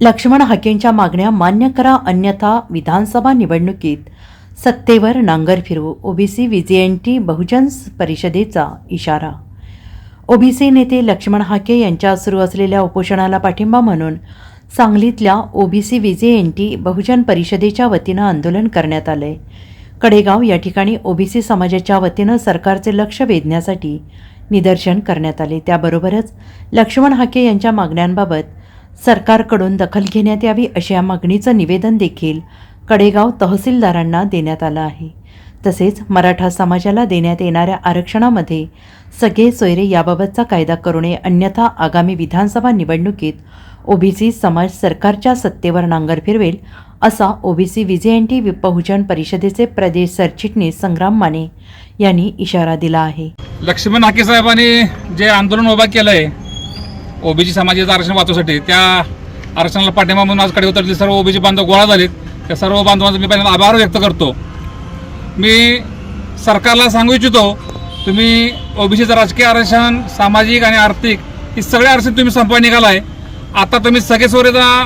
लक्ष्मण हाकेंच्या मागण्या मान्य करा अन्यथा विधानसभा निवडणुकीत सत्तेवर नांगर फिरू ओबीसी व्हीजेएनटी बहुजन परिषदेचा इशारा. ओबीसी नेते लक्ष्मण हाके यांच्या सुरू असलेल्या उपोषणाला पाठिंबा म्हणून सांगलीतल्या ओबीसी व्हीजेएनटी बहुजन परिषदेच्या वतीनं आंदोलन करण्यात आलंय. कडेगाव या ठिकाणी ओबीसी समाजाच्या वतीनं सरकारचे लक्ष वेधण्यासाठी निदर्शन करण्यात आले. त्याबरोबरच लक्ष्मण हाके यांच्या मागण्यांबाबत सरकारकडून दखल घेण्यात यावी अशा मागणीचं निवेदन देखील कडेगाव तहसीलदारांना देण्यात आलं आहे. तसेच मराठा समाजाला देण्यात येणाऱ्या आरक्षणामध्ये सगळे सोयरे याबाबतचा कायदा करू नये अन्यथा आगामी विधानसभा निवडणुकीत ओबीसी समाज सरकारच्या सत्तेवर नांगर फिरवेल असा ओबीसी व्हीजेएनटी बहुजन परिषदेचे प्रदेश सरचिटणीस संग्राम माने यांनी इशारा दिला आहे. लक्ष्मण हाके साहेबांनी जे आंदोलन उभा केलं आहे ओबीसी समाजाचं आरक्षण वाचवण्यासाठी त्या आरक्षणाला पाठिंबा म्हणून आज कडे उतरले सर्व ओबीसी बांधव गोळा झालेत. त्या सर्व बांधवांचा मी पहिल्यांदा आभार व्यक्त करतो. मी सरकारला सांगू इच्छितो तुम्ही ओबीसीचं राजकीय आरक्षण सामाजिक आणि आर्थिक ही सगळे आरक्षण तुम्ही संपवा निघालाय. आता तुम्ही सगळे सोयरेचा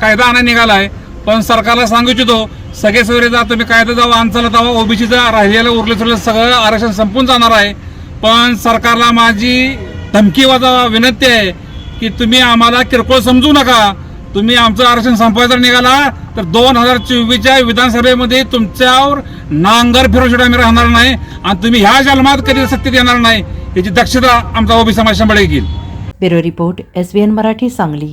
कायदा आणा निघालाय पण सरकारला सांगू इच्छितो सगळे सोयरेचा तुम्ही कायदा जावा आणचाला जावा ओबीसीचा राहिलेलं उरलं सुरलं सगळं आरक्षण संपून जाणार आहे. पण सरकारला माझी धमकी वाजा विनंती आहे. की तुम्ही आम्हाला किरकोळ समजू नका. तुम्ही आमचं आरक्षण संपवायचं निघाला तर दोन हजार चोवीसच्या विधानसभेमध्ये तुमच्यावर नांगर फिरवशेट आम्ही राहणार नाही आणि तुम्ही ह्या जन्मात कधी सत्तेत येणार नाही याची दक्षता आमचा ओबी समाज शंभर घेईल. Bureau report S Marathi Sangli.